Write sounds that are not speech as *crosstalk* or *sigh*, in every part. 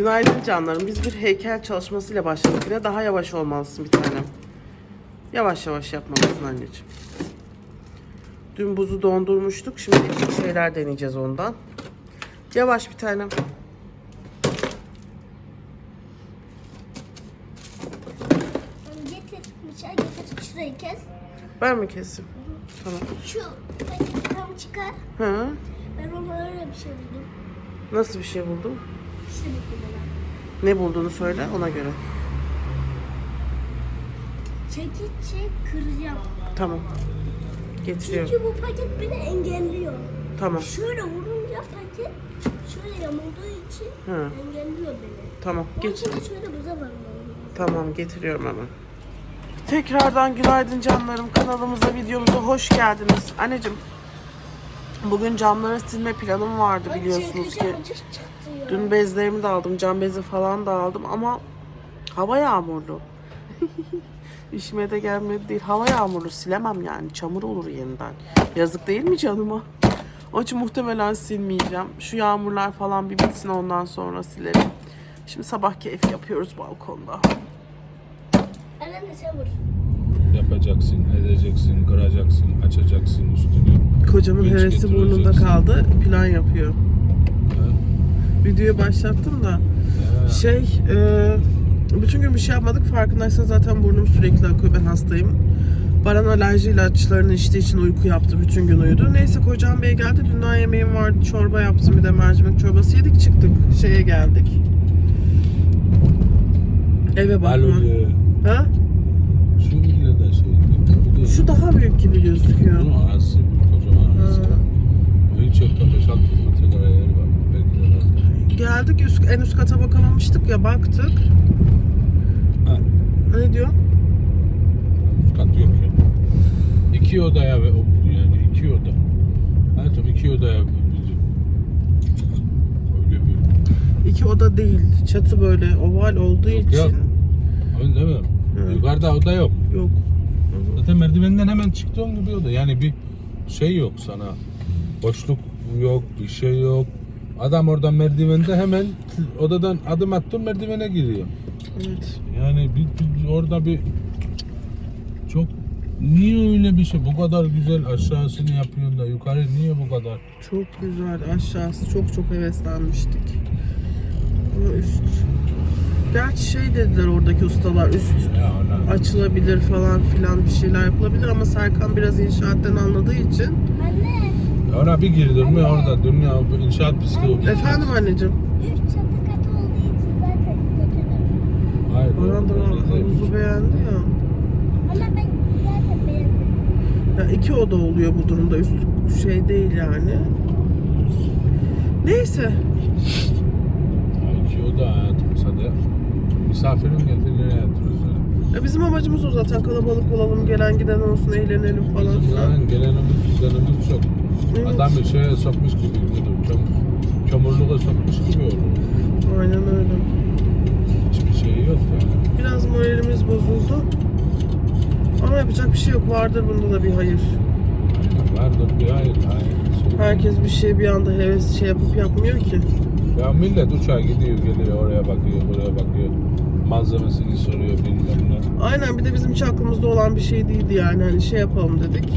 Günaydın canlarım. Biz bir heykel çalışmasıyla başladık yine. Daha yavaş olmalısın bir tanem. Yavaş yavaş yapmalısın anneciğim. Dün buzu dondurmuştuk. Şimdi değişik şeyler deneyeceğiz ondan. Yavaş bir tanem. Şurayı kes. Ben mi keseyim? Tamam. Şu paketten çıkar. Hı. Ben ona öyle bir şey buldum. Nasıl bir şey buldun? Kadar. Ne bulduğunu söyle ona göre. Çekiçle kıracağım. Tamam. Getiriyorum. Çünkü bu paket beni engelliyor. Tamam. Şöyle vurunca paket şöyle yamulduğu için Hı. engelliyor beni. Tamam. Onun Geç. için de şöyle buza varmam Tamam getiriyorum hemen. Tekrardan günaydın canlarım. Kanalımıza, videomuza hoş geldiniz. Anneciğim, bugün camları silme planım vardı biliyorsunuz ki. Dün bezlerimi de aldım, cam bezi falan da aldım ama hava yağmurlu. *laughs* İşime de gelmedi değil. Hava yağmurlu silemem yani. Çamur olur yeniden. Yazık değil mi canıma? Onun için muhtemelen silmeyeceğim. Şu yağmurlar falan bir bitsin ondan sonra silerim. Şimdi sabah keyif yapıyoruz balkonda. Anne sen vur. Yapacaksın, edeceksin, kıracaksın, açacaksın üstünü. Kocamın Vinç hevesi burnunda kaldı. Plan yapıyor. Ha? Videoyu başlattım da Ha. şey e, bütün gün bir şey yapmadık. Farkındaysan zaten burnum sürekli akıyor. Ben hastayım. Baran alerji ilaçlarını içtiği için uyku yaptı. Bütün gün uyudu. Neyse kocam bey geldi. Dünden yemeğim vardı. Çorba yaptım. Bir de mercimek çorbası yedik. Çıktık. Şeye geldik. Eve bakma. Alo. Ha? Şey değil. Şu daha büyük gibi gözüküyor. Bunun arası büyük, kocaman. Ha. Hiç yok da 5-600 metrekare yeri var. Belki de az. Geldik üst, en üst kata bakamamıştık ya baktık. Ha. Ne diyor? Üst kat yok ya. İki odaya ve yani iki oda. Hayatım iki odaya. Öyle bir. İki oda değil. Çatı böyle oval olduğu Yok, için yok. Öyle değil mi? Hı. Yukarıda oda yok. yok. Zaten merdivenden hemen çıktığın gibi oda. Yani bir şey yok sana. Boşluk yok, bir şey yok. Adam oradan merdivende hemen odadan adım attın merdivene giriyor. Evet. Yani bir, bir- orada bir çok niye öyle bir şey bu kadar güzel aşağısını yapıyorsun da yukarı niye bu kadar? Çok güzel. Aşağısı çok çok heveslenmiştik. Ama üst. Gerçi şey dediler oradaki ustalar üst açılabilir falan filan bir şeyler yapılabilir ama Serkan biraz inşaattan anladığı için. Anne. Ona bir girdin mi orada dünya bu inşaat pisliği oluyor. Efendim anneciğim. Üç çatı katı olduğu için zaten kötüdür. Hayır. Baran da havuzu beğendi ya. Ama ben zaten beğendim. Ya iki oda oluyor bu durumda. Üst şey değil yani. Neyse. Ya iki oda hayatım sadece. Misafirim geldi nereye yatırıyoruz öyle? Ya bizim amacımız o zaten kalabalık olalım, gelen giden olsun, eğlenelim falan filan. zaten gelenimiz düzenimiz çok. Evet. Adam bir şeye sokmuş gibi gidiyor. Köm, kömürlüğe sokmuş gibi olur. Aynen öyle. Hiçbir şey yok yani. Biraz moralimiz bozuldu. Ama yapacak bir şey yok. Vardır bunda da bir hayır. Aynen, Vardır bir hayır. hayır. Herkes bir şey bir anda heves şey yapıp yapmıyor ki. Ya millet uçağa gidiyor geliyor oraya bakıyor buraya bakıyor. Malzemesini soruyor bilmem ne. Aynen bir de bizim hiç aklımızda olan bir şey değildi yani. Hani şey yapalım dedik.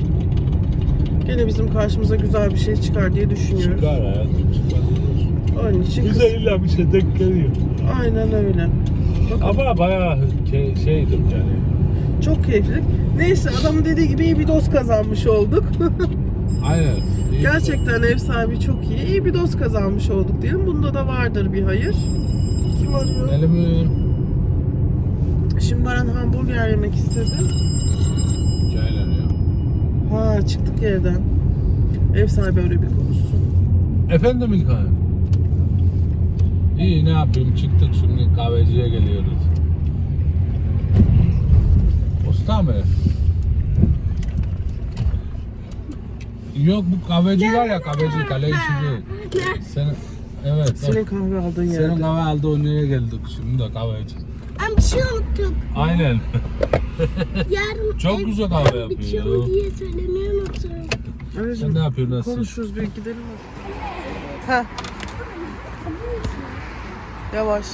Gene bizim karşımıza güzel bir şey çıkar diye düşünüyoruz. Çıkar hayatım çıkar. Onun için kız... Bize illa bir şey denk geliyor. Aynen öyle. Bakın, Ama bayağı ke- şeydir yani. çok keyifli. Neyse adamın dediği gibi iyi bir dost kazanmış olduk. *laughs* Aynen. iyi Gerçekten ev sahibi çok iyi. İyi bir dost kazanmış olduk diyelim. Bunda da vardır bir hayır. Kim arıyor? Elimi Şimdi Baran hamburger yemek istedi. hikayeleniyor. Ha çıktık evden. Ev sahibi öyle bir konuşsun. Efendim İlkan. İyi ne yapayım çıktık şimdi kahveciye geliyoruz. Usta mı? Yok bu kahveci var ya kahveci kale işi değil. Sen evet. Senin kahve aldığın Senin yerde. kahve aldığın yere geldik şimdi de kahveci. Bir şey unuttum. Aynen. *laughs* Yarın Çok ev- güzel kahve ev bitiyor yapıyor. mu diye söylemeyi unuttum. Sen ne yapıyorsun nasıl? Konuşuruz bir gidelim mi? Ha. Yavaş.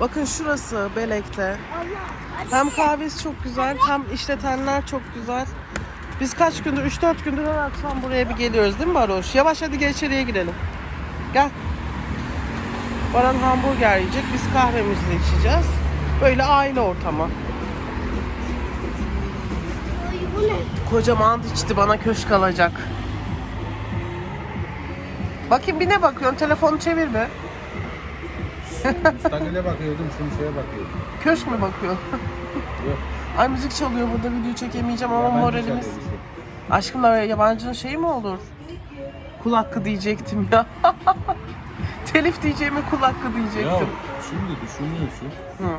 Bakın şurası Belek'te. Hem kahvesi çok güzel hem işletenler çok güzel. Biz kaç gündür, 3-4 gündür her akşam buraya bir geliyoruz değil mi Baroş? Yavaş hadi gel içeriye girelim. Gel. Baran hamburger yiyecek, biz kahvemizi içeceğiz. Böyle aile ortamı. Ay, bu ne? Kocaman içti bana köşk alacak. Bakayım bir ne bakıyorsun? Telefonu çevir be. Müstakile bakıyordum, şimdi şeye bakıyordum. Köşk mü bakıyor? Yok. Ay müzik çalıyor burada video çekemeyeceğim ama yabancı moralimiz. çalıyor bir şey. Aşkım da yabancının şeyi mi olur? Kul hakkı diyecektim ya. *laughs* Telif diyeceğime kul hakkı Ya diyecektim. şimdi düşünüyorsun. Hı.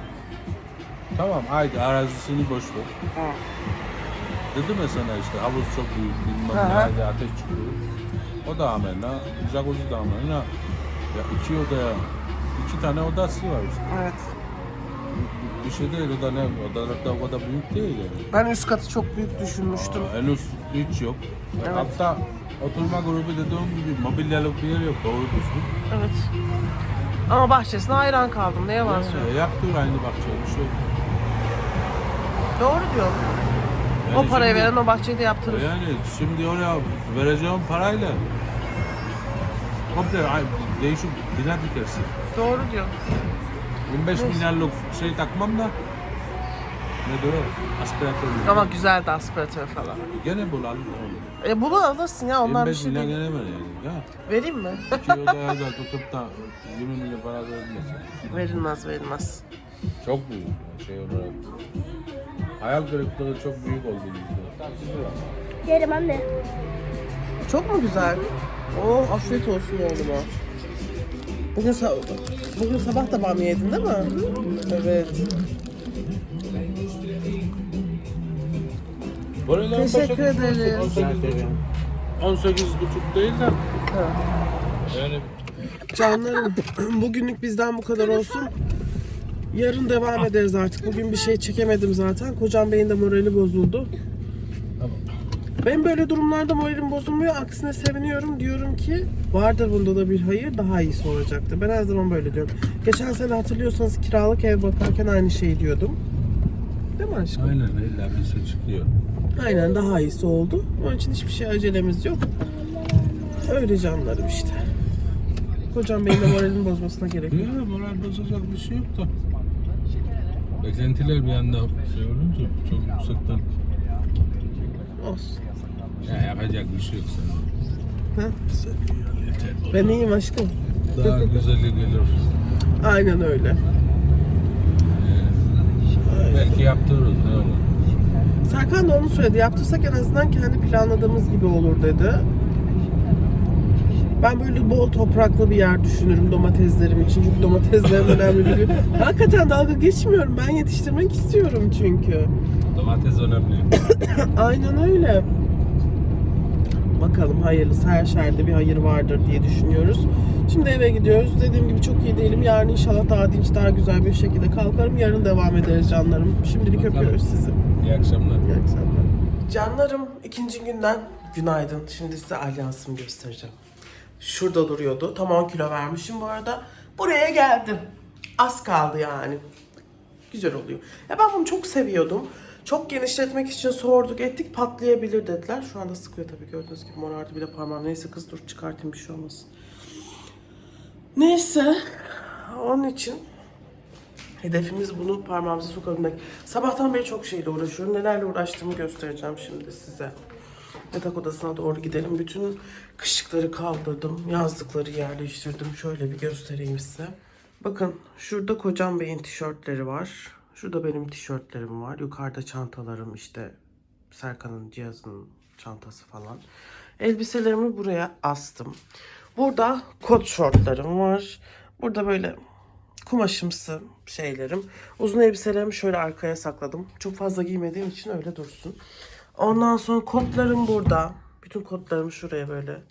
Tamam haydi arazisini boş ver. Hı. Dedim ya sana işte havuz çok büyük bilmem ne haydi ateş çıkıyor. O da amenna, jacuzzi da amenna. Ya iki odaya, iki tane odası var işte. Evet. Bir- şey değil o da ne, odalar da o kadar büyük değil yani. Ben üst katı çok büyük düşünmüştüm. Aa, henüz hiç yok. Evet. Hatta oturma grubu dediğim gibi mobilyalık bir yer yok doğru düzgün. Evet. Ama bahçesine hayran kaldım. Ne yalan söyleyeyim. Yaptık aynı bahçeye bir şey. yok. Doğru diyorsun. Yani o parayı şimdi- veren o bahçeyi de yaptırır. Yani şimdi oraya vereceğim parayla komple değişik bina dikersin. Doğru diyor. 25 Neyse. milyarlık şey takmam da ne diyor? Aspiratör. Ama güzel de aspiratör falan. Gene bul al. E bunu alırsın ya ondan bir 25 şey milyar değil. gene ver yani. Ya. Vereyim mi? İki odaya da tutup da 20 milyon para vermesin. verilmez verilmez. Çok büyük şey olarak. Hayal kırıklığı çok büyük oldu. Yerim anne. Çok mu güzel? Oh afiyet olsun oğluma. Bugün, sa- bugün sabah da bamya yedin değil mi? Evet. Böyle Teşekkür 18 ederiz. 18 18 buçuk değil de yani Canlarım *clears throat* bugünlük bizden bu kadar olsun. Yarın devam ederiz artık. Bugün bir şey çekemedim zaten. Kocam Bey'in de morali bozuldu. Ben böyle durumlarda moralim bozulmuyor. Aksine seviniyorum. Diyorum ki vardır bunda da bir hayır daha iyisi olacaktı. Ben her zaman böyle diyorum. Geçen sene hatırlıyorsanız kiralık ev bakarken aynı şeyi diyordum. Değil mi aşkım? aynen illa bir çıkıyor. Aynen daha iyisi oldu. Onun için hiçbir şey acelemiz yok. Öyle canlarım işte. Kocam Bey'in de moralini bozmasına gerek yok. Ya moral bozacak bir şey yok da. Beklentiler bir anda şey olunca çok yüksekten Olsun. Ya yapacak bir şey yok sana. Ha? Yeter. Ben iyiyim aşkım. Daha güzeli gelir. Aynen öyle. Belki yaptırırız ne olur. Serkan da onu söyledi. Yaptırsak en azından kendi planladığımız gibi olur dedi. Ben böyle bol topraklı bir yer düşünürüm domateslerim için. Çünkü domateslerim *laughs* önemli bir Hakikaten dalga geçmiyorum. Ben yetiştirmek istiyorum çünkü. Domates önemli. *coughs* Aynen öyle. Bakalım hayırlısı her şerde bir hayır vardır diye düşünüyoruz. Şimdi eve gidiyoruz. Dediğim gibi çok iyi değilim. Yarın inşallah daha dinç, daha güzel bir şekilde kalkarım. Yarın devam ederiz canlarım. Şimdilik Bakalım. öpüyoruz sizi. İyi akşamlar. İyi akşamlar. Canlarım ikinci günden günaydın. Şimdi size alyansımı göstereceğim. Şurada duruyordu. Tam 10 kilo vermişim bu arada. Buraya geldim. Az kaldı yani. Güzel oluyor. Ya ben bunu çok seviyordum. Çok genişletmek için sorduk ettik patlayabilir dediler. Şu anda sıkıyor tabii gördüğünüz gibi morardı bir de parmağım. Neyse kız dur çıkartayım bir şey olmasın. Neyse onun için Hedefimiz bunu parmağımıza sokabilmek. Sabahtan beri çok şeyle uğraşıyorum. Nelerle uğraştığımı göstereceğim şimdi size. Yatak odasına doğru gidelim. Bütün kışlıkları kaldırdım. Yazlıkları yerleştirdim. Şöyle bir göstereyim size. Bakın şurada kocam beyin tişörtleri var. Şurada benim tişörtlerim var. Yukarıda çantalarım işte Serkan'ın cihazının çantası falan. Elbiselerimi buraya astım. Burada kot şortlarım var. Burada böyle kumaşımsı şeylerim. Uzun elbiselerimi şöyle arkaya sakladım. Çok fazla giymediğim için öyle dursun. Ondan sonra kotlarım burada. Bütün kotlarımı şuraya böyle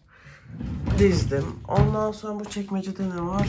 dizdim. Ondan sonra bu çekmecede ne var?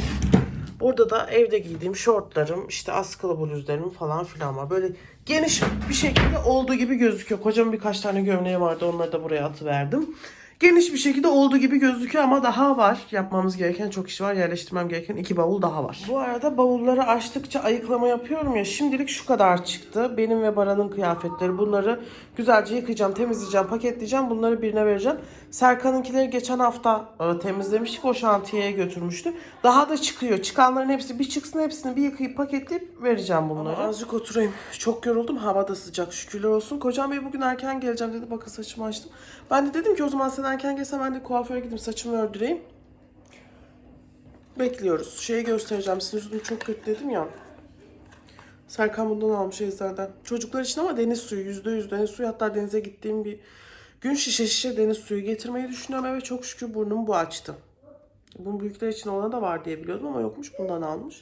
Burada da evde giydiğim şortlarım, işte askılı bluzlarım falan filan var. Böyle geniş bir şekilde olduğu gibi gözüküyor. Kocamın birkaç tane gömleği vardı. Onları da buraya atıverdim. Geniş bir şekilde olduğu gibi gözüküyor ama daha var. Yapmamız gereken çok iş var. Yerleştirmem gereken iki bavul daha var. Bu arada bavulları açtıkça ayıklama yapıyorum ya. Şimdilik şu kadar çıktı. Benim ve Baran'ın kıyafetleri. Bunları güzelce yıkayacağım, temizleyeceğim, paketleyeceğim. Bunları birine vereceğim. Serkan'ınkileri geçen hafta e, temizlemiştik. O şantiyeye götürmüştü. Daha da çıkıyor. Çıkanların hepsi bir çıksın hepsini bir yıkayıp paketleyip vereceğim bunları. azıcık oturayım. Çok yoruldum. Hava da sıcak. Şükürler olsun. Kocam bey bugün erken geleceğim dedi. Bakın saçımı açtım. Ben de dedim ki o zaman sen erken gelsen ben de kuaföre gidip saçımı ördüreyim. Bekliyoruz. Şeyi göstereceğim. Sizin yüzünü çok kötü dedim ya. Serkan bundan almış Eczacı'dan. Çocuklar için ama deniz suyu. Yüzde yüz deniz suyu. Hatta denize gittiğim bir gün şişe şişe deniz suyu getirmeyi düşünüyorum. Evet çok şükür burnumu bu açtı. Bunun büyükler için olan da var diye biliyordum ama yokmuş. Bundan almış.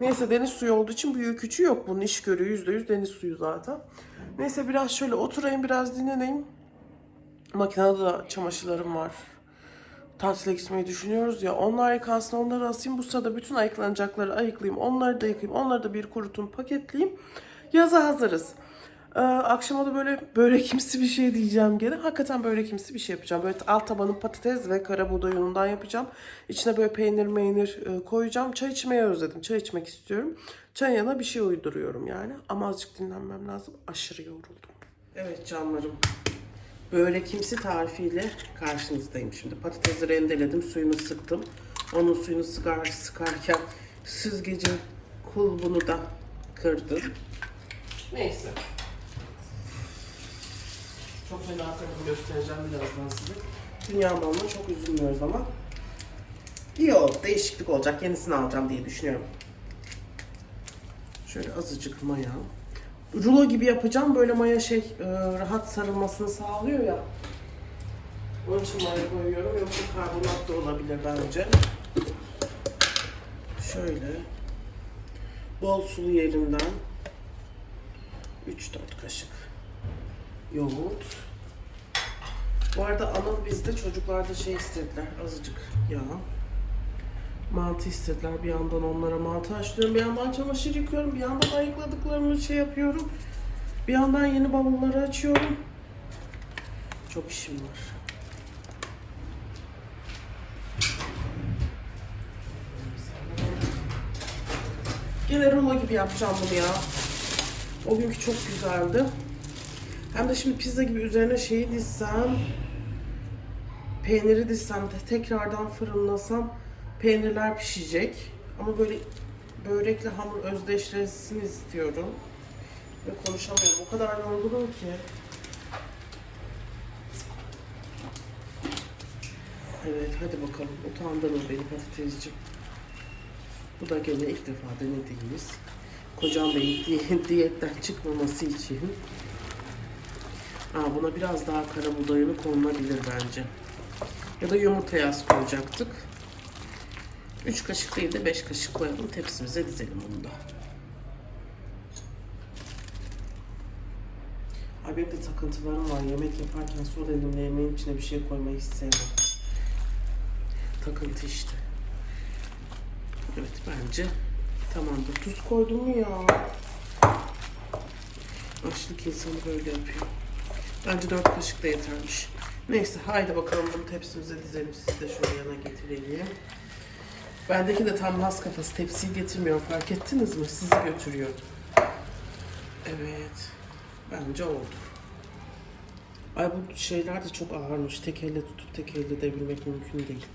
Neyse deniz suyu olduğu için büyük küçüğü yok. Bunun iş görüyor. Yüzde yüz deniz suyu zaten. Neyse biraz şöyle oturayım biraz dinleneyim. Makinede de çamaşırlarım var. Tatile gitmeyi düşünüyoruz ya. Onlar yıkansın onları asayım. Bu sırada bütün ayıklanacakları ayıklayayım. Onları da yıkayayım. Onları da bir kurutum paketleyeyim. Yaza hazırız. Ee, akşama da böyle börekimsi bir şey diyeceğim gene. Hakikaten börekimsi bir şey yapacağım. Böyle alt tabanı patates ve kara buğday unundan yapacağım. İçine böyle peynir meynir e, koyacağım. Çay içmeyi özledim. Çay içmek istiyorum. Çay yanına bir şey uyduruyorum yani. Ama azıcık dinlenmem lazım. Aşırı yoruldum. Evet canlarım. Börekimsi tarifiyle karşınızdayım şimdi. Patatesi rendeledim, suyunu sıktım. Onun suyunu sıkar, sıkarken süzgecin kulbunu da kırdım. Neyse. Çok fena tarafı göstereceğim birazdan size. Dünya malına çok üzülmüyoruz ama iyi oldu. Değişiklik olacak. Yenisini alacağım diye düşünüyorum. Şöyle azıcık maya. Rulo gibi yapacağım. Böyle maya şey e, rahat sarılmasını sağlıyor ya. Onun için maya koyuyorum. Yoksa karbonat da olabilir bence. Şöyle. Bol sulu yerinden 3-4 kaşık yoğurt. Bu arada Anıl bizde çocuklarda şey istediler. Azıcık yağ. Mantı istediler. Bir yandan onlara mantı açlıyorum. Bir yandan çamaşır yıkıyorum. Bir yandan ayıkladıklarımı şey yapıyorum. Bir yandan yeni bavulları açıyorum. Çok işim var. Gene rulo gibi yapacağım bunu ya. O günkü çok güzeldi. Hem de şimdi pizza gibi üzerine şeyi dizsem, peyniri dizsem, tekrardan fırınlasam peynirler pişecek. Ama böyle börekle hamur özdeşleşsin istiyorum. Ve konuşamıyorum. O kadar yorgunum ki. Evet hadi bakalım. Utandırma beni patatesciğim. Bu da gene ilk defa denediğimiz. Kocam Bey'in diye- diyetten çıkmaması için. Aa, buna biraz daha kara buğdayını konulabilir bence. Ya da yumurta yaz koyacaktık. 3 kaşık değil de 5 kaşık koyalım. Tepsimize dizelim bunu da. Ay benim de takıntılarım var. Yemek yaparken sol elimle yemeğin içine bir şey koymayı hiç sevmem. Takıntı işte. Evet bence tamamdır. Tuz koydum mu ya? Açlık insanı böyle yapıyor. Bence 4 kaşık da yetermiş. Neyse haydi bakalım bunu tepsimize dizelim. Siz de şöyle yana getirelim. Bendeki de tam has kafası. Tepsiyi getirmiyor. Fark ettiniz mi? Sizi götürüyor. Evet. Bence oldu. Ay bu şeyler de çok ağırmış. Tek elle tutup tek elle devirmek mümkün değil.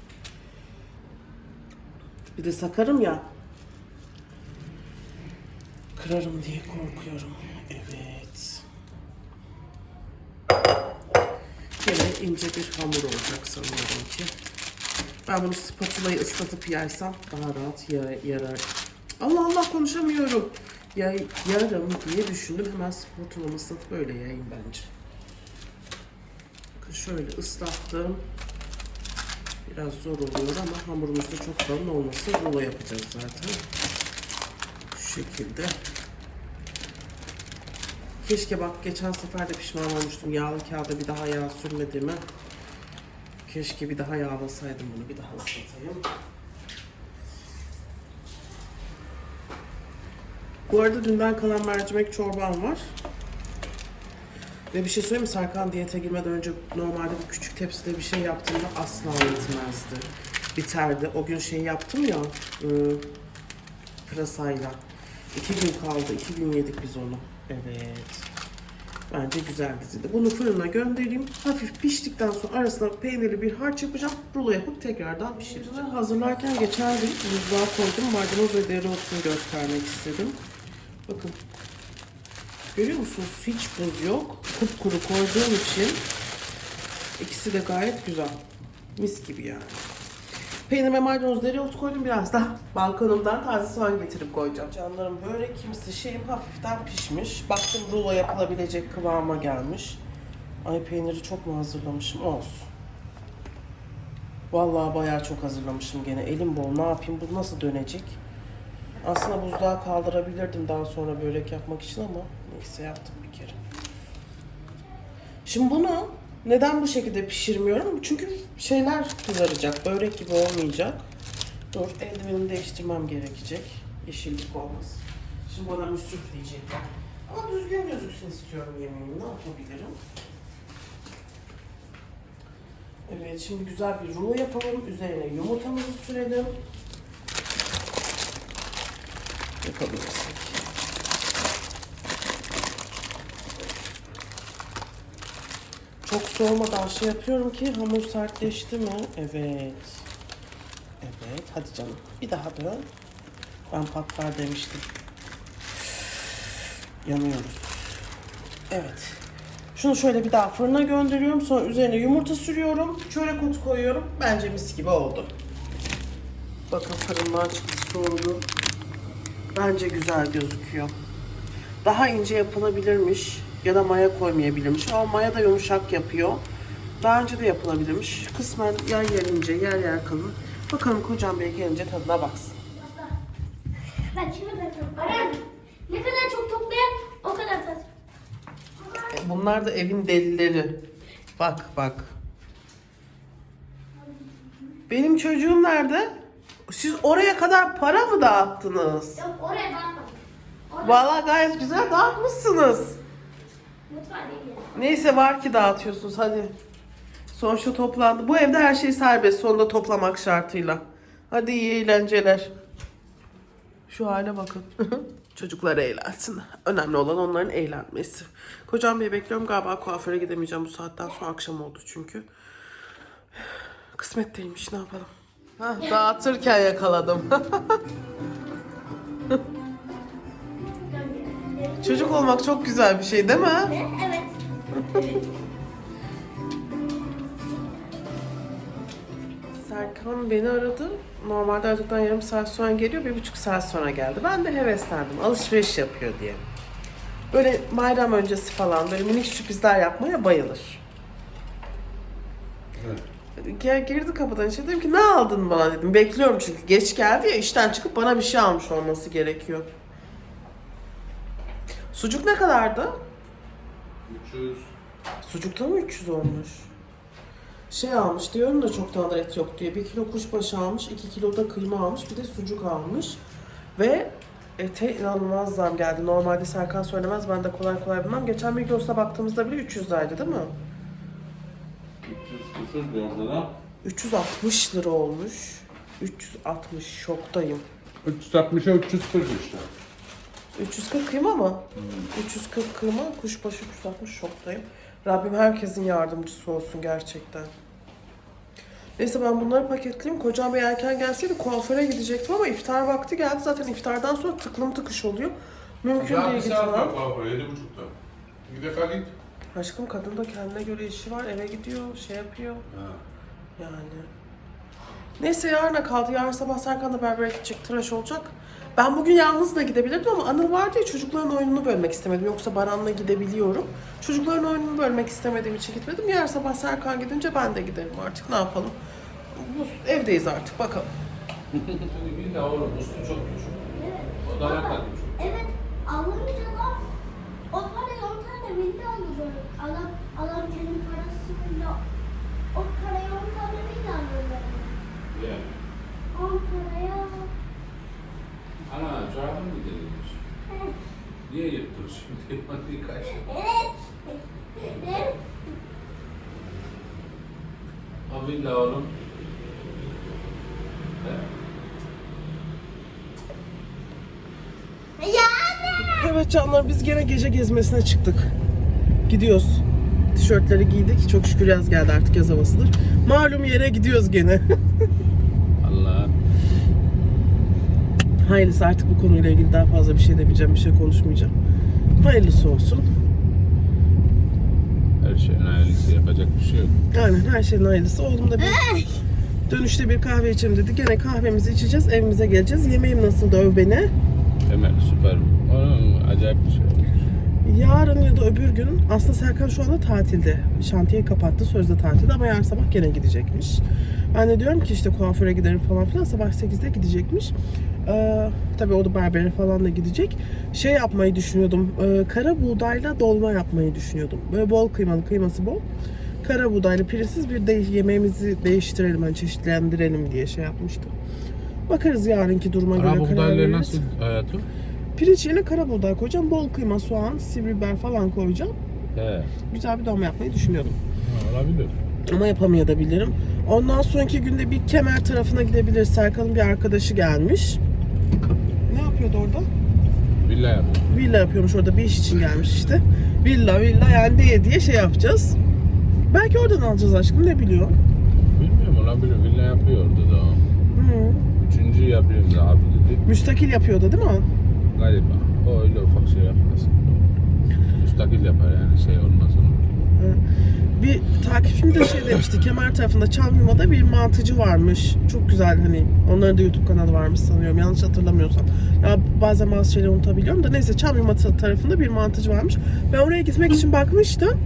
Bir de sakarım ya. Kırarım diye korkuyorum. Evet. İnce bir hamur olacak sanıyorum ki. Ben bunu spatulayı ıslatıp yaysam daha rahat ya- yarar. Allah Allah konuşamıyorum. Ya, yarım diye düşündüm. Hemen spatulamı ıslatıp öyle yayayım bence. Bakın şöyle ıslattım. Biraz zor oluyor ama hamurumuz da çok kalın olmasın. Rulo yapacağız zaten. Şu şekilde. Keşke bak geçen sefer de pişman olmuştum. Yağlı kağıda bir daha yağ sürmediğime. Keşke bir daha yağlasaydım bunu. Bir daha ıslatayım. Bu arada dünden kalan mercimek çorbam var. Ve bir şey söyleyeyim mi? Serkan diyete girmeden önce normalde bir küçük tepside bir şey yaptığımda asla yetmezdi. Biterdi. O gün şey yaptım ya, ıı, pırasayla. İki gün kaldı. iki gün yedik biz onu. Evet. Bence güzel diziydi. Bunu fırına göndereyim. Hafif piştikten sonra arasına peynirli bir harç yapacağım. Rulo yapıp tekrardan pişireceğim. Hazırlarken geçen gün buzluğa koydum. Maydanoz ve dereotunu göstermek istedim. Bakın. Görüyor musunuz? Hiç buz yok. Kupkuru koyduğum için ikisi de gayet güzel. Mis gibi yani. Peynir ve maydanoz dereotu koydum biraz da balkonumdan taze soğan getirip koyacağım. Canlarım börek kimisi şeyim hafiften pişmiş. Baktım rulo yapılabilecek kıvama gelmiş. Ay peyniri çok mu hazırlamışım? Olsun. Vallahi bayağı çok hazırlamışım gene. Elim bol. Ne yapayım? Bu nasıl dönecek? Aslında buzluğa kaldırabilirdim daha sonra börek yapmak için ama neyse yaptım bir kere. Şimdi bunu neden bu şekilde pişirmiyorum? Çünkü şeyler kızaracak. Börek gibi olmayacak. Dur eldivenimi değiştirmem gerekecek. Yeşillik olmaz. Şimdi bana müsrif diyecekler. Ama düzgün gözüksün istiyorum yemeğimi. Ne yapabilirim? Evet şimdi güzel bir rulo yapalım. Üzerine yumurtamızı sürelim. Yapabilirsek. Çok soğumadan şey yapıyorum ki hamur sertleşti mi? Evet. Evet. Hadi canım. Bir daha dön. Ben patlar demiştim. Yanıyoruz. Evet. Şunu şöyle bir daha fırına gönderiyorum. Sonra üzerine yumurta sürüyorum. Çörek otu koyuyorum. Bence mis gibi oldu. Bakın fırından çıktı soğudu. Bence güzel gözüküyor. Daha ince yapılabilirmiş ya da maya koymayabilirmiş. Ama maya da yumuşak yapıyor. Daha önce de yapılabilirmiş. Kısmen yer yer ince, yer yer kalın. Bakalım kocam bey gelince tadına baksın. Ben şimdi bakıyorum. Aram. Ne kadar çok toplayan o kadar tat. E, Bunlar da evin delileri. Bak bak. Benim çocuğum nerede? Siz oraya kadar para mı dağıttınız? Yok oraya bakmadım. Orada Vallahi gayet güzel dağıtmışsınız. Mutfağı değil yani. Neyse var ki dağıtıyorsunuz hadi. Sonuçta toplandı. Bu evde her şey serbest sonunda toplamak şartıyla. Hadi iyi eğlenceler. Şu hale bakın. *laughs* Çocuklar eğlensin. Önemli olan onların eğlenmesi. Kocam bey bekliyorum galiba kuaföre gidemeyeceğim bu saatten sonra akşam oldu çünkü. *sighs* Kısmet değilmiş ne yapalım. Hah, dağıtırken yakaladım. *laughs* Çocuk olmak çok güzel bir şey değil mi? Evet. *laughs* Serkan beni aradı. Normalde aradıktan yarım saat sonra geliyor, bir buçuk saat sonra geldi. Ben de heveslendim, alışveriş yapıyor diye. Böyle bayram öncesi falan böyle minik sürprizler yapmaya bayılır. Evet. Girdi kapıdan içeri dedim ki ne aldın bana dedim. Bekliyorum çünkü geç geldi ya işten çıkıp bana bir şey almış olması gerekiyor. Sucuk ne kadardı? 300. Sucukta mı 300 olmuş? Şey almış diyorum da çok tane et yok diye. 1 kilo kuşbaşı almış, 2 kilo da kıyma almış, bir de sucuk almış. Ve ete inanılmaz zam geldi. Normalde Serkan söylemez, ben de kolay kolay bilmem. Geçen Migros'ta baktığımızda bile 300 liraydı değil mi? 300 küsür orada da. 360 lira olmuş. 360 şoktayım. 360'a 340 işte. 340 kıyma mı? 340 kıyma, kuşbaşı 360 şoktayım. Rabbim herkesin yardımcısı olsun gerçekten. Neyse ben bunları paketleyeyim. Kocam bir erken gelseydi kuaföre gidecektim ama iftar vakti geldi. Zaten iftardan sonra tıklım tıkış oluyor. Mümkün Daha değil bir saat var gitmem. kuaföre 7.30'da. Gide kal git. Aşkım kadın da kendine göre işi var. Eve gidiyor, şey yapıyor. Ha. Yani. Neyse yarına kaldı. Yarın sabah Serkan da berbere gidecek, tıraş olacak. Ben bugün yalnız da gidebilirdim ama Anıl var diye çocukların oyununu bölmek istemedim. Yoksa Baran'la gidebiliyorum. Çocukların oyununu bölmek istemediğim için gitmedim. Yarın sabah Serkan gidince ben de giderim artık. Ne yapalım? Bu- Evdeyiz artık bakalım. Bir de oğlum üstü çok küçük. O da ne kadar küçük. Evet. Alamayacak adam. O parayı 10 tane villa alıyor. Adam, adam kendi parasıyla o parayı 10 tane villa alıyor. Yani. 10 paraya. Ana canım mı delirmiş? *laughs* Niye yuttun şimdi? Hadi kaç. Abilla oğlum. Evet canlar biz gene gece gezmesine çıktık. Gidiyoruz. Tişörtleri giydik. Çok şükür yaz geldi artık yaz havasıdır. Malum yere gidiyoruz gene. *laughs* Hayırlısı artık bu konuyla ilgili daha fazla bir şey demeyeceğim. Bir şey konuşmayacağım. Hayırlısı olsun. Her şeyin hayırlısı yapacak bir şey yok. Aynen her şeyin hayırlısı. Oğlum da bir dönüşte bir kahve içelim dedi. Gene kahvemizi içeceğiz. Evimize geleceğiz. Yemeğim nasıl öv beni. Hemen süper. Onun acayip bir şey. Yarın ya da öbür gün aslında Serkan şu anda tatilde. Şantiyeyi kapattı. Sözde tatilde ama yarın sabah gene gidecekmiş. Ben de diyorum ki işte kuaföre giderim falan filan. Sabah 8'de gidecekmiş. Ee, tabii o da berbere falan da gidecek. Şey yapmayı düşünüyordum. Ee, kara buğdayla dolma yapmayı düşünüyordum. Böyle bol kıymalı, kıyması bol. Kara buğdaylı pirinçsiz bir de yemeğimizi değiştirelim, hani çeşitlendirelim diye şey yapmıştım. Bakarız yarınki duruma göre Kara karar buğdayla veririz. nasıl hayatım? Pirinç yerine kara buğday koyacağım. Bol kıyma, soğan, sivri biber falan koyacağım. He. Güzel bir dolma yapmayı düşünüyordum. Ha, olabilir. Ama yapamayabilirim. Ondan sonraki günde bir kemer tarafına gidebiliriz. Serkan'ın bir arkadaşı gelmiş. Ne yapıyordu orada? Villa yapıyor. Villa yapıyormuş orada bir iş için gelmiş işte. Villa villa yani diye diye şey yapacağız. Belki oradan alacağız aşkım ne biliyor. Bilmiyorum olabilir. Villa yapıyordu da. o. Hı. Üçüncü yapıyorum da abi dedi. Müstakil yapıyordu değil mi? Galiba. O öyle ufak şey yapmaz. Müstakil yapar yani şey olmaz onun. Bir takipçim de şey demişti. Kemer tarafında Çamyuma'da bir mantıcı varmış. Çok güzel hani. Onların da YouTube kanalı varmış sanıyorum. Yanlış hatırlamıyorsam. Ya bazen bazı şeyleri unutabiliyorum da neyse Çamyuma ta- tarafında bir mantıcı varmış. Ben oraya gitmek için bakmıştım.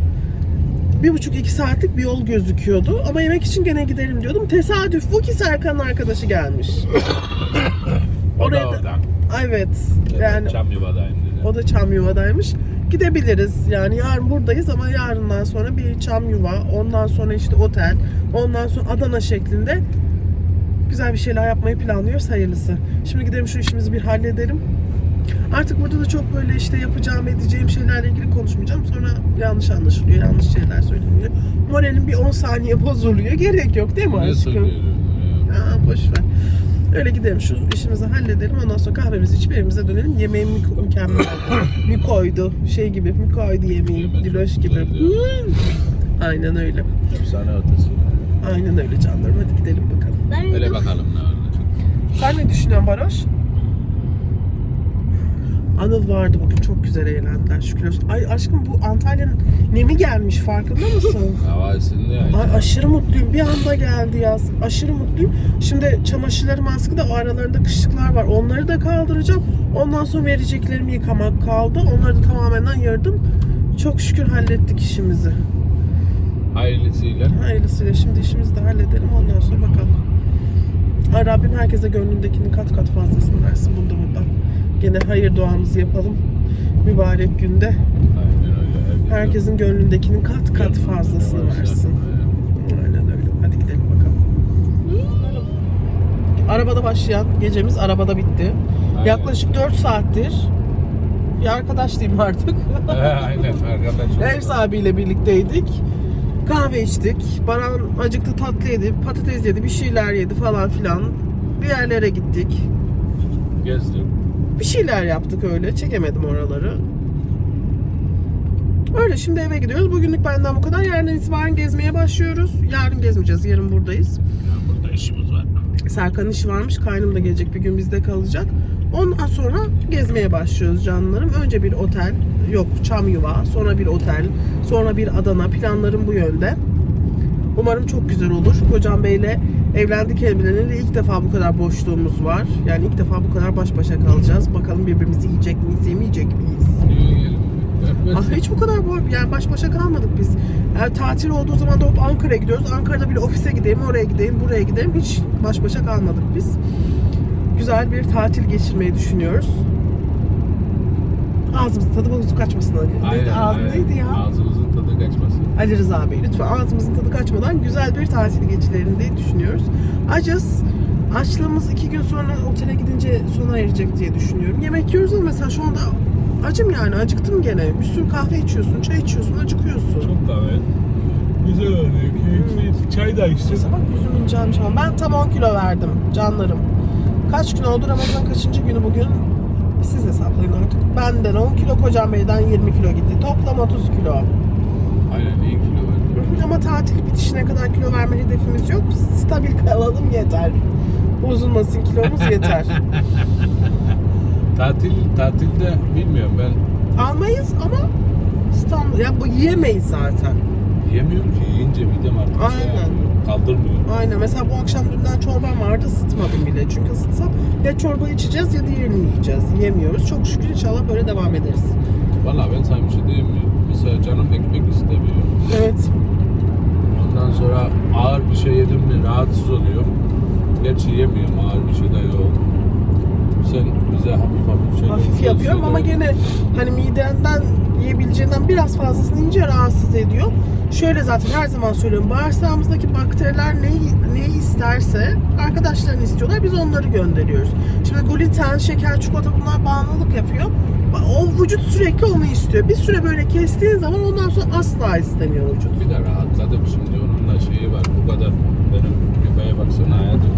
Bir buçuk iki saatlik bir yol gözüküyordu. Ama yemek için gene gidelim diyordum. Tesadüf bu ki Serkan'ın arkadaşı gelmiş. *coughs* Oraya da Evet. Yani Çam yuvadayım dedi. o da çam yuvadaymış. Gidebiliriz. Yani yarın buradayız ama yarından sonra bir çam yuva, ondan sonra işte otel, ondan sonra Adana şeklinde güzel bir şeyler yapmayı planlıyoruz hayırlısı. Şimdi gidelim şu işimizi bir halledelim. Artık burada da çok böyle işte yapacağım edeceğim şeylerle ilgili konuşmayacağım. Sonra yanlış anlaşılıyor, yanlış şeyler söyleniyor. Moralim bir 10 saniye bozuluyor. Gerek yok değil mi Ne aşkım? söylüyorum ya? Aa, boş ver. Öyle gidelim şu işimizi halledelim ondan sonra kahvemizi içip evimize dönelim. Yemeğim mü- mükemmel. *coughs* Mikoydu. Şey gibi Mikoydu yemeğim. Diloş gibi. Hmm. Aynen öyle. Efsane ötesi. Aynen öyle canlarım. Hadi gidelim bakalım. Ben Öyle bakalım ne olacak. Sen ne düşünüyorsun Baroş? Anıl vardı bugün çok güzel eğlendiler şükür olsun. Ay aşkım bu Antalya'nın nemi gelmiş farkında mısın? Hava *laughs* ısındı ya. Ay aşırı mutluyum. Bir anda geldi yaz. Aşırı mutluyum. Şimdi çamaşırlarım askıda o aralarında kışlıklar var. Onları da kaldıracağım. Ondan sonra vereceklerimi yıkamak kaldı. Onları da tamamen ayırdım. Çok şükür hallettik işimizi. Hayırlısıyla. Hayırlısıyla şimdi işimizi de halledelim. Ondan sonra bakalım. Ay Rabbim herkese gönlündekinin kat kat fazlasını versin. Bunda buradan. Gene hayır duamızı yapalım. Mübarek günde. Aynen öyle. Herkesin gönlündekinin kat kat fazlasını versin. Aynen öyle. Hadi gidelim bakalım. Arabada başlayan gecemiz arabada bitti. Aynen. Yaklaşık 4 saattir bir arkadaş diyeyim artık. *laughs* Aynen arkadaşlar. Ev sahibiyle birlikteydik. Kahve içtik. Baran acıktı tatlı yedi, patates yedi, bir şeyler yedi falan filan. Bir yerlere gittik. Gezdim. Bir şeyler yaptık öyle. Çekemedim oraları. Öyle şimdi eve gidiyoruz. Bugünlük benden bu kadar. Yarından itibaren gezmeye başlıyoruz. Yarın gezmeyeceğiz. Yarın buradayız. Ya burada işimiz var. Serkan'ın işi varmış. Kaynım da gelecek bir gün bizde kalacak. Ondan sonra gezmeye başlıyoruz canlarım. Önce bir otel, yok çam yuva, sonra bir otel, sonra bir Adana. Planlarım bu yönde. Umarım çok güzel olur. Kocam Bey'le evlendik evleneli ilk defa bu kadar boşluğumuz var. Yani ilk defa bu kadar baş başa kalacağız. Bakalım birbirimizi yiyecek miyiz, yemeyecek miyiz? İyi gelin. Ah, hiç bu kadar boy, yani baş başa kalmadık biz. Yani tatil olduğu zaman da hop Ankara'ya gidiyoruz. Ankara'da bir ofise gideyim, oraya gideyim, buraya gideyim. Hiç baş başa kalmadık biz. Güzel bir tatil geçirmeyi düşünüyoruz. Ağzımızın tadı bozusu kaçmasın Ali. Neydi, ağzı neydi ya? Ağzınızın tadı kaçmasın. Ali Rıza Bey lütfen ağzımızın tadı kaçmadan güzel bir tatil geçirelim diye düşünüyoruz. Acız. Açlığımız iki gün sonra otele gidince sona erecek diye düşünüyorum. Yemek yiyoruz ama mesela şu anda acım yani acıktım gene. Bir sürü kahve içiyorsun, çay içiyorsun, acıkıyorsun. Çok kahve. Güzel oluyor. Keyifli. çay da. Neyse bak yüzüm incelmiş ama ben tam 10 kilo verdim canlarım. Kaç gün oldu Ramazan kaçıncı günü bugün? Siz hesaplayın artık. Benden 10 kilo kocam beyden 20 kilo gitti. Toplam 30 kilo. Aynen iyi kilo verdim. Ama tatil bitişine kadar kilo verme hedefimiz yok. Stabil kalalım yeter. Bozulmasın kilomuz yeter. *laughs* Tatil, tatilde bilmiyorum ben Almayız ama standart. Ya bu yiyemeyiz zaten. yemiyorum ki yiyince midem artık şey Aynen. yapıyor, kaldırmıyor. Aynen. Mesela bu akşam dünden çorbam vardı ısıtmadım bile. Çünkü ısıtsam ya çorba içeceğiz ya diğerini yiyeceğiz. Yiyemiyoruz. Çok şükür inşallah böyle devam ederiz. Valla ben sana bir şey diyeyim mi? Mesela canım ekmek istemiyor. Evet. Ondan sonra ağır bir şey yedim mi rahatsız oluyor. Gerçi yemiyorum ağır bir şey de yok. Sen bize hafif hafif şeyler Hafif yapıyorum ama gene hani midenden yiyebileceğinden biraz fazlasını yiyince rahatsız ediyor. Şöyle zaten her zaman söylüyorum. Bağırsağımızdaki bakteriler neyi, neyi isterse arkadaşlarını istiyorlar. Biz onları gönderiyoruz. Şimdi gluten, şeker, çikolata bunlar bağımlılık yapıyor. O vücut sürekli onu istiyor. Bir süre böyle kestiğin zaman ondan sonra asla istemiyor vücut. Bir de rahatladım şimdi onun da şeyi var bu kadar benim göbeğe baksana hayatım.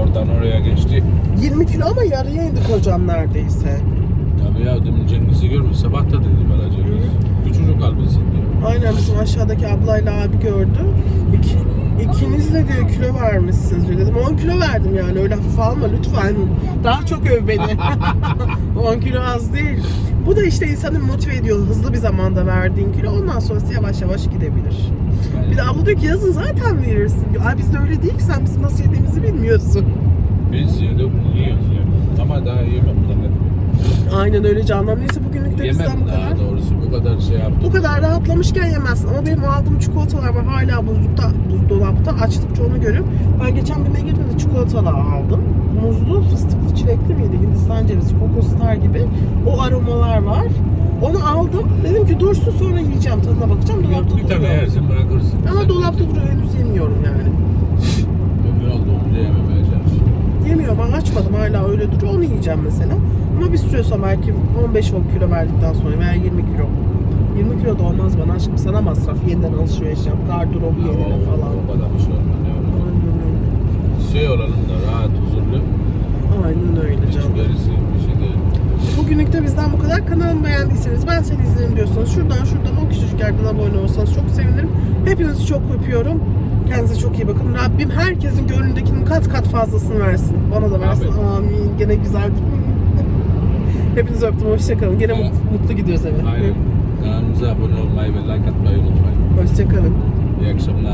Oradan oraya geçti. 20 kilo ama yarıya indi kocam neredeyse. Tabii ya demin Cengiz'i görmüş sabah da dedi bana Cengiz. Küçücük kalbinsin diyor. Aynen bizim aşağıdaki ablayla abi gördü. İki, ikiniz de diyor kilo vermişsiniz diyor. Dedim 10 kilo verdim yani öyle hafif alma lütfen. Daha çok öv beni. *laughs* 10 kilo az değil. Bu da işte insanı motive ediyor hızlı bir zamanda verdiğin kilo. Ondan sonrası yavaş yavaş gidebilir. Bir de abla diyor ki yazın zaten verirsin diyor. Ay biz de öyle değil ki sen bizim nasıl yediğimizi bilmiyorsun. Biz yedik yiyoruz yani. Ama daha yemem zannetmiyorum. Aynen öyle canım. Neyse bugünlük de bizden Yemem bu kadar. daha doğrusu bu kadar şey yaptım. Bu kadar rahatlamışken yemezsin ama benim aldığım çikolatalar var hala buzlukta, buzdolapta açtıkça onu görüyorum. Ben geçen bir girdiğimde çikolatalı aldım. Muzlu, fıstıklı, çilekli miydi? Hindistan cevizi, kokostar gibi o aromalar var. Onu aldım. Dedim ki dursun sonra yiyeceğim tadına bakacağım. Dolapta Bir tane duruyor. yersin bırakırsın. Ama Sen dolapta duruyor henüz yemiyorum yani. Ömür olduğumuzda yememeye çalışıyorum. Yemiyorum ben açmadım hala öyle duruyor onu yiyeceğim mesela. Ama bir süre sonra belki 15 kilo verdikten sonra veya 20 kilo. 20 kilo da olmaz bana aşkım sana masraf yeniden alışveriş yap gardırobu yenile falan. O kadar bir şey olmaz. Şey olalım da rahat huzurlu. Aynen öyle Hiç canım. gerisi bir şey değil. Bugünlük de bizden bu kadar. Kanalımı beğendiyseniz ben seni izlerim diyorsanız şuradan şuradan o küçücük yerden abone olsanız çok sevinirim. Hepinizi çok öpüyorum. Kendinize çok iyi bakın. Rabbim herkesin gönlündekinin kat kat fazlasını versin. Bana da versin. Amin. Amin. Gene güzel. Hepinizi öptüm. Hoşçakalın. Gene Evet. mutlu, gidiyoruz eve. Aynen. Kanalımıza abone olmayı ve like atmayı unutmayın. Hoşçakalın. İyi akşamlar.